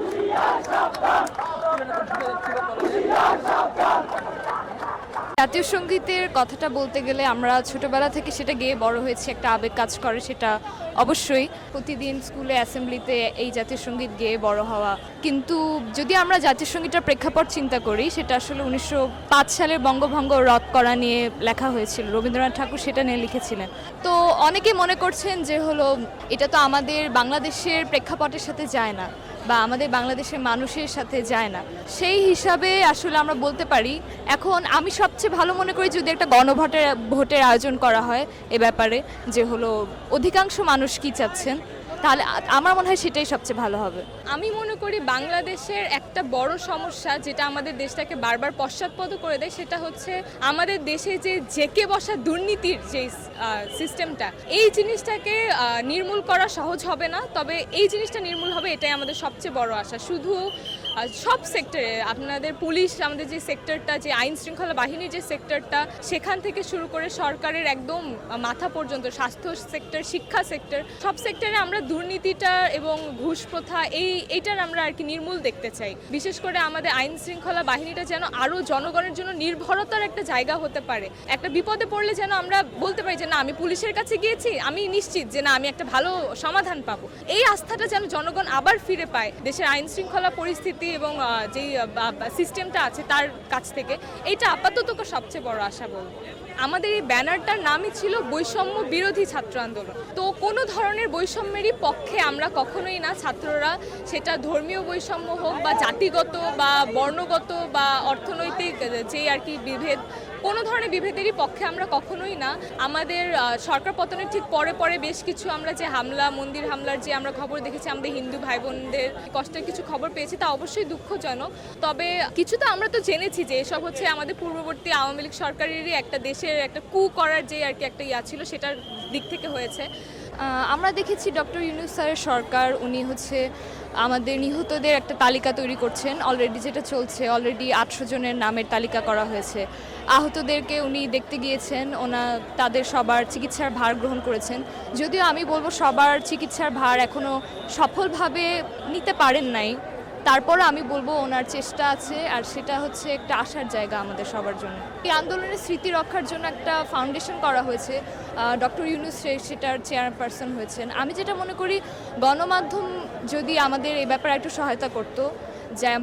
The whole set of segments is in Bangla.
ইতিহাস জাতীয় সঙ্গীতের কথাটা বলতে গেলে আমরা ছোটবেলা থেকে সেটা গেয়ে বড় হয়েছি, একটা আবেগ কাজ করে সেটা অবশ্যই। প্রতিদিন স্কুলে অ্যাসেম্বলিতে এই জাতীয় সংগীত গেয়ে বড় হওয়া। কিন্তু যদি আমরা জাতীয় সঙ্গীতটার প্রেক্ষাপট চিন্তা করি, সেটা আসলে উনিশশো পাঁচ সালের বঙ্গভঙ্গ রদ করা নিয়ে লেখা হয়েছিল। রবীন্দ্রনাথ ঠাকুর সেটা নিয়ে লিখেছিলেন। তো অনেকে মনে করছেন যে হলো, এটা তো আমাদের বাংলাদেশের প্রেক্ষাপটের সাথে যায় না বা আমাদের বাংলাদেশের মানুষের সাথে যায় না। সেই হিসাবে আসলে আমরা বলতে পারি, এখন আমি সবচেয়ে ভালো মনে করি যদি একটা গণভোটের, ভোটের আয়োজন করা হয় এ ব্যাপারে, যে হলো অধিকাংশ মানুষ কি চাচ্ছেন, তাহলে আমার মনে হয় সেটাই সবচেয়ে ভালো হবে। আমি মনে করি বাংলাদেশের একটা বড় সমস্যা যেটা আমাদের দেশটাকে বারবার পশ্চাৎপদ করে দেয়, সেটা হচ্ছে আমাদের দেশে যে জেকে বসা দুর্নীতির যে সিস্টেমটা এই জিনিসটাকে নির্মূল করা সহজ হবে না, তবে এই জিনিসটা নির্মূল হবে, এটাই আমাদের সবচেয়ে বড় আশা। শুধু সব সেক্টরে আপনাদের পুলিশ, আমাদের যে সেক্টরটা যে আইন শৃঙ্খলা বাহিনীর যে সেক্টরটা সেখান থেকে শুরু করে সরকারের একদম মাথা পর্যন্ত, স্বাস্থ্য সেক্টর শিক্ষা সেক্টর সব সেক্টরে আমরা দুর্নীতিটা এবং ঘুষ প্রথা, এই, এইটার আমরা আর কি নির্মূল দেখতে চাই। বিশেষ করে আমাদের আইন শৃঙ্খলা বাহিনীটা যেন আরও জনগণের জন্য নির্ভরতার একটা জায়গা হতে পারে। একটা বিপদে পড়লে যেন আমরা বলতে পারি যে, না, আমি পুলিশের কাছে গিয়েছি, আমি নিশ্চিত যে, না, আমি একটা ভালো সমাধান পাবো। এই আস্থাটা যেন জনগণ আবার ফিরে পায়, দেশের আইন শৃঙ্খলা পরিস্থিতি এবং যে সিস্টেমটা আছে তার কাছ থেকে এটা আপাতত সবচেয়ে বড় আশা বলব। আমাদের এই ব্যানারটার নামই ছিল বৈষম্য বিরোধী ছাত্র আন্দোলন। তো কোনো ধরনের বৈষম্যেরই পক্ষে আমরা কখনোই না, ছাত্ররা সেটা ধর্মীয় বৈষম্য হোক বা জাতিগত বা বর্ণগত বা অর্থনৈতিক, যে আর কি বিভেদ কোনো ধরনের বিভেদেরই পক্ষে আমরা কখনোই না। আমাদের সরকার পতনের ঠিক পরে পরে বেশ কিছু আমরা যে হামলা, মন্দির হামলার যে আমরা খবর দেখেছি, আমাদের হিন্দু ভাই বোনদের কষ্টের কিছু খবর পেয়েছি, তা অবশ্যই দুঃখজনক। তবে কিছু তো আমরা তো জেনেছি যে এসব হচ্ছে আমাদের পূর্ববর্তী আওয়ামী লীগ সরকারেরই একটা দেশের একটা কু করার যে আর কি একটা ইয়া ছিল, সেটার দিক থেকে হয়েছে। আমরা দেখেছি ডক্টর ইউনুস স্যারের সরকার, উনি হচ্ছে আমাদের নিহতদের একটা তালিকা তৈরি করছেন। অলরেডি যেটা চলছে অলরেডি আটশো জনের নামের তালিকা করা হয়েছে। আহতদেরকে উনি দেখতে গিয়েছেন, ওনা তাদের সবার চিকিৎসার ভার গ্রহণ করেছেন। যদিও আমি বলব সবার চিকিৎসার ভার এখনও সফলভাবে নিতে পারেন নাই। তারপর আমি বলব ওনার চেষ্টা আছে, আর সেটা হচ্ছে একটা আশার জায়গা আমাদের সবার জন্য। এই আন্দোলনের স্মৃতি রক্ষার জন্য একটা ফাউন্ডেশন করা হয়েছে। ডক্টর ইউনুস সেটার চেয়ারপারসন হয়েছেন। আমি যেটা মনে করি, গণমাধ্যম যদি আমাদের এই ব্যাপারে একটু সহায়তা করতো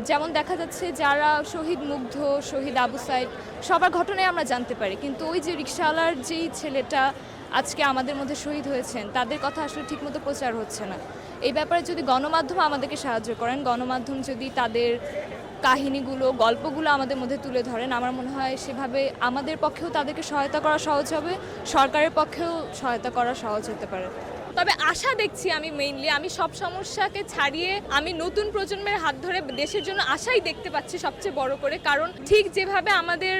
যেমন দেখা যাচ্ছে যারা শহীদ মুগ্ধ, শহীদ আবু সাইদ, সবার ঘটনায় আমরা জানতে পারি। কিন্তু ওই যে রিক্সাওয়ালার যেই ছেলেটা আজকে আমাদের মধ্যে শহীদ হয়েছেন, তাদের কথা আসলে ঠিকমতো প্রচার হচ্ছে না। এই ব্যাপারে যদি গণমাধ্যম আমাদেরকে সাহায্য করেন, গণমাধ্যম যদি তাদের কাহিনীগুলো, গল্পগুলো আমাদের মধ্যে তুলে ধরেন, আমার মনে হয় সেভাবে আমাদের পক্ষেও তাদেরকে সহায়তা করা সহজ হবে, সরকারের পক্ষেও সহায়তা করা সহজ হতে পারে। তবে আশা দেখছি আমি মেইনলি আমি সব সমস্যাকে ছাড়িয়ে আমি নতুন প্রজন্মের হাত ধরে দেশের জন্য আশাই দেখতে পাচ্ছি সবচেয়ে বড় করে। কারণ ঠিক যেভাবে আমাদের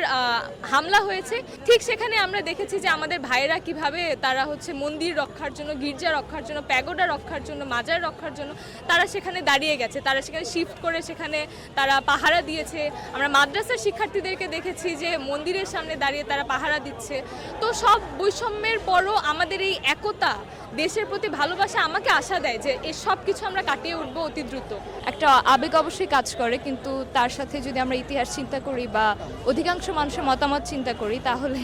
হামলা হয়েছে, ঠিক সেখানে আমরা দেখেছি যে আমাদের ভাইয়েরা কীভাবে তারা হচ্ছে মন্দির রক্ষার জন্য, গির্জা রক্ষার জন্য, প্যাগোডা রক্ষার জন্য, মাজার রক্ষার জন্য, তারা সেখানে দাঁড়িয়ে গেছে। তারা সেখানে শিফট করে সেখানে তারা পাহারা দিয়েছে। আমরা মাদ্রাসার শিক্ষার্থীদেরকে দেখেছি যে মন্দিরের সামনে দাঁড়িয়ে তারা পাহারা দিচ্ছে। তো সব বৈষম্যের পরও আমাদের এই একতা দেশের প্রতি ভালোবাসা আমাকে আশা দেয় যে এই সব কিছু আমরা কাটিয়ে উঠবো অতি দ্রুত। একটা আবেগ অবশ্যই কাজ করে, কিন্তু তার সাথে যদি আমরা ইতিহাস চিন্তা করি বা অধিকাংশ মানুষের মতামত চিন্তা করি, তাহলে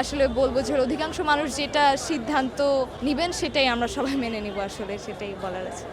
আসলে বলব যে অধিকাংশ মানুষ যেটা সিদ্ধান্ত নেবেন সেটাই আমরা সবাই মেনে নিব আসলে, সেটাই বলার আছে।